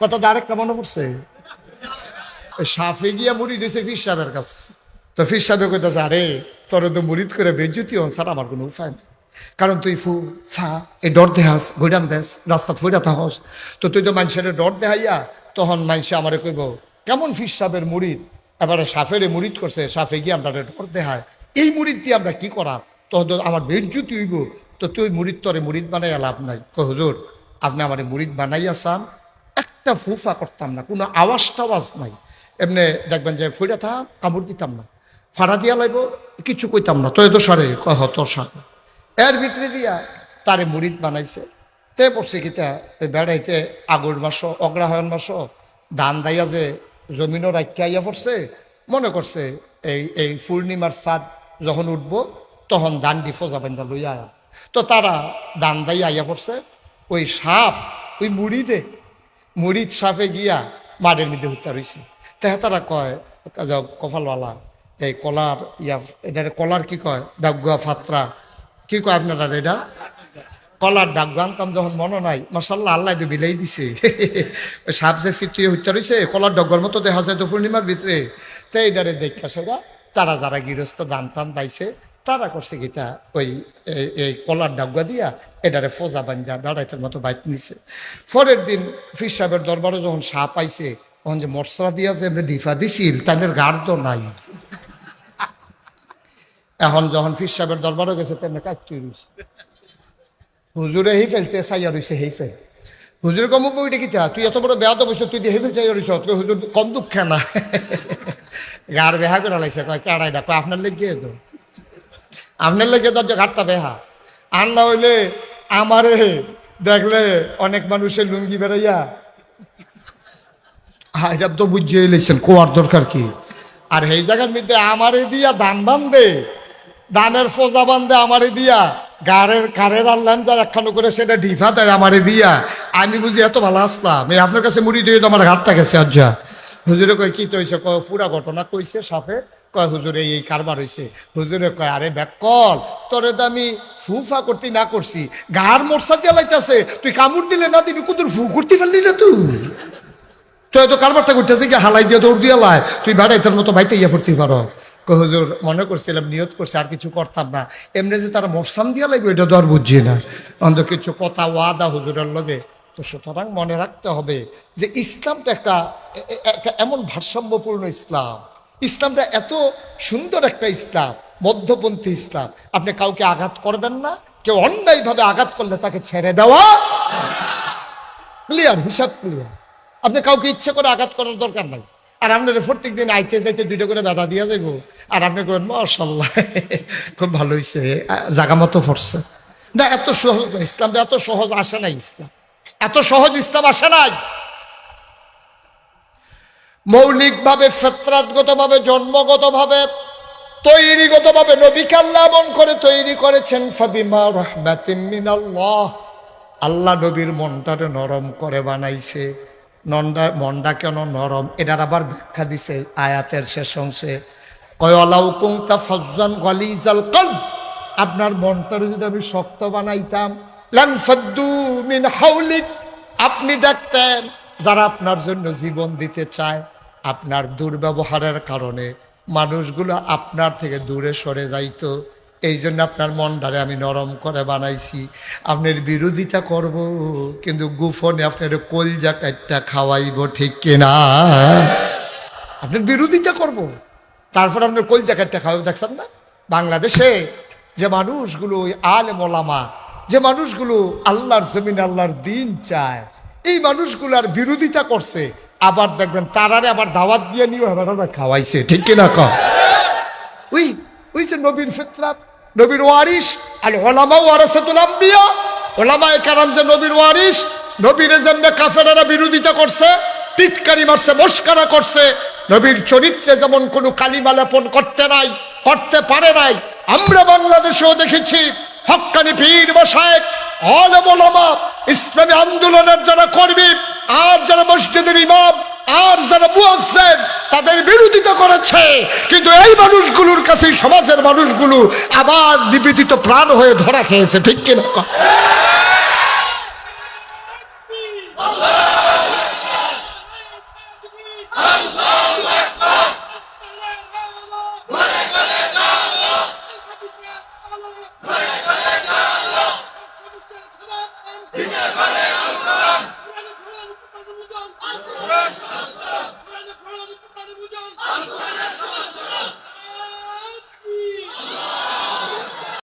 কত আরেকটা মনে পড়ছে? সাফে গিয়া মুড়ি দিয়েছে ফির সাহেবের কাছে। তো ফির সাহেব কইতেছে, আরে, তোর তো মুড়িদ করে বেজ্জুতি হন, স্যার, আমার কোনো উপায় নেই। কারণ তুই ফু, ফা, এই ডর দেহাস গৈডান দেশ রাস্তা ফুইরা থাকস তো তুই তো মানুষের ডর দেহাইয়া তখন মানুষে আমারে কইব, কেমন ফির সাহেবের মুড়িদ? এবারে সাফেরে মুড়িদ করছে, সাফে গিয়ে আমরা ডর দেহায়। এই মুড়িদ দিয়ে আমরা কি করাম? তখন তো আমার বেজ্জুতি হইব। তো তুই মুড়িদ, তরে মুড়িদ বানাইয়া লাভ নাই। কো হুজুর, আপনি আমার মুড়িদ বানাইয়া চান একটা ফুফা করতাম না, কোনো আওয়াজ টাওয়াজ নাই। এমনি দেখবেন যে ফুইরা থাম কামড় দিতাম না। ফাড়া দিয়া লাইব, কিছু কইতাম না, তয় তো সারে কয় হত সারে এর ভিতরে দিয়া তারে মুড়িদ বানাইছে। তে পড়ছে কিতা বেড়াইতে আগুর মাস, অগ্রহায়ণ মাস, ধান দাইয়া যে জমিনও রাখিয়া পড়ছে, মনে করছে এই এই পূর্ণিমার চাঁদ যখন উঠব, তখন দান দি ফোজা বান্ধা লইয়া তো তারা দান দাই আইয়া পড়ছে, ওই সাপ, ওই মুড়িদে মুড়িদ সাপে গিয়া মাঠের মধ্যে হত্যা রয়েছে তাহা তারা কয়, যাও কপালওয়ালা, এই কলার ইয়া এটা কলার কি কয়? ডাগুয়া ফাত্রা। কি কয় আপনারা এটা? কলার ডাক আনতাম যখন মনে নাই। মাসাল্লাহ আল্লাহ তো বিলাই দিছে। সাপ যে সিটিয়ে হত্যা রয়েছে কলার ডগর মতো দেখা যায় তো পূর্ণিমার ভিতরে। তো এইটারে দেখা সেটা তারা যারা গৃহস্থ দান টান দাইছে তারা করছে গীতা ওই, এই- কলার ডাগুয়া দিয়া এটারে ফোজা বান্ধা বেড়াইতের মতো বাইক নিছে। পরের দিন ফির সাহেবের দরবারে যখন সাপ পাইছে, তখন যে মশলা দিয়া এমনি ডিফা দিছিল তাদের গাঢ় তো নাই। এখন যখন ফির সাহেবের দরবারে গেছে তেমনি কাটতে রয়েছে হুজুরে হেই ফেলতে, চাইয়া রইছে হেই ফেল। হুজুরে কম বইটা কি তুই এত বড় বেয়া তো বসে তুই হেই ফেল, চাইয়া তুই হুজুর কম দুঃখে না। গার বেহা করে লাইছে, কয় কেড়াই ডাকো আপনার লেগে তো আপনার লেগে যে ঘাটটা বেহা। আর না হইলে আমারে দেখলে অনেক মানুষের লুঙ্গি বেড়াইয়া হ্যাঁ এটা তো বুঝিয়ে লেছেন কোয়ার দরকার কি? আর এই জায়গার মধ্যে আমারে দিয়া দান বান্ধে, দানের ফোজা বান্ধে আমারে দিয়া গাড়ের কারের আল্লাহ যা একখানো করে সেটা ঢিফা দেয় আমারে দিয়া। আমি বুঝি এত ভালো আসলাম। এই আপনার কাছে মুড়ি দিয়ে তো আমার ঘাটটা গেছে আজ্জা হুজুরে কয়, কি তো হয়েছে পুরা ঘটনা কইছে সাফে কয়, হুজুরে, এই কারবার হয়েছে হুজুরে কয়, আরে ব্যাকল তোরে তো আমি ফুফা করতে না করছি। গার মোরসা দিয়ে লাইতেছে। তুই কামড় দিলে না দিবি কুতুর ফু করতে পারলি না তুই? তুই এত কারবারটা করতেছি কি, হালাই দিয়ে দৌড় দিয়ে লাই তুই বেড়াই তোর মতো ভাইতে ইয়ে করতে পারো। হুজুর, মনে করছিলাম নিয়ত করছে, আর কিছু করতাম না। এমনি যে তারা মরসাম দিয়া লাগবে এটা তো আর বুঝছি না। অন্ত কিছু কথা ওয়াদা হুজুরের লগে। তো সুতরাং মনে রাখতে হবে যে ইসলামটা একটা এমন ভারসাম্যপূর্ণ ইসলাম। ইসলামটা এত সুন্দর একটা ইসলাম, মধ্যপন্থী ইসলাম। আপনি কাউকে আঘাত করবেন না, কেউ অন্যায়ভাবে আঘাত করলে তাকে ছেড়ে দেওয়া। ক্লিয়ার হিসাব ক্লিয়ার আপনি কাউকে ইচ্ছে করে আঘাত করার দরকার নাই। আর আপনার প্রত্যেক দিন আইতে যাইতে দুইটা করে ব্যথা দিয়ে যাইব। আর আপনি কবেন মাশাল্লাহ খুব ভালো হয়েছে জাগা মতো পড়ছে। না, এত সহজ ইসলামটা এত সহজ আসে নাই, ইসলাম। এত সহজ ইসলাম আসে নাই। মৌলিকভাবে, ফেতরাতগতভাবে, জন্মগতভাবে, তৈরিগতভাবে নবীকে আল্লাহ এমন করে তৈরি করেছেন, ফাবিমা রহমাতিম মিনাল্লাহ। আল্লাহ নবীর মনটারে নরম করে বানাইছে। নন্ডা মনটা কেন নরম? এটার আবার ব্যাখ্যা দিছে আয়াতের শেষ অংশে। কয়লাউ কুংতা ফজ্জান গলিজাল কল আপনার মনটারে যদি আমি শক্ত বানাইতাম লানফাদ্দু মিন হাউলিক। আপনি দেখতেন, যারা আপনার জন্য জীবন দিতে চায় আপনার দুর্ব্যবহারের কারণে মানুষগুলো আপনার থেকে দূরে সরে যাইতো। এই জন্য আপনার মনটারে আমি নরম করে বানাইছি। আপনার বিরোধিতা করব, কিন্তু গুফনে আপনার কলজা কাটটা খাওয়াইব ঠিক কিনা? আপনার বিরোধিতা করব। তারপর আপনার কলজা কাটটা খাওয়াইব দেখছেন না? বাংলাদেশে যে মানুষগুলো, ওই আল মোলামা যে মানুষগুলো আল্লাহর জমিন, আল্লাহর দিন চায়, এই মানুষগুলার বিরোধিতা করছে। আবার দেখবেন তারারে আবার দাওয়াত দিয়ে নিয়ে খাওয়াইছে। ঠিক কিনা কম ওই ওই যে নবীর ফিতরাত নবীর ওয়ারিস আর ওলামা ওয়ারাসাতুল আম্বিয়া ওলামা কারাম যে নবীর ওয়ারিস নবীর যেমন কাফেরারা বিরোধিতা করছে টিটকারি মারছে মস্কারা করছে নবীর চরিত্রে যেমন কোনো কালিমা লেপন করতে নাই করতে পারে নাই আমরা বাংলাদেশেও দেখেছি হক্কানি পীর বসায় আলম ওলামা ইসলামী আন্দোলনের যারা কর্মী আর যারা মসজিদের ইমাম, আর যারা মুয়াজ্জেন, তাদের বিরোধিতা করেছে। কিন্তু এই মানুষগুলোর কাছে, সমাজের মানুষগুলো আবার নিবেদিত প্রাণ হয়ে ধরা খেয়েছে, ঠিক কিনা?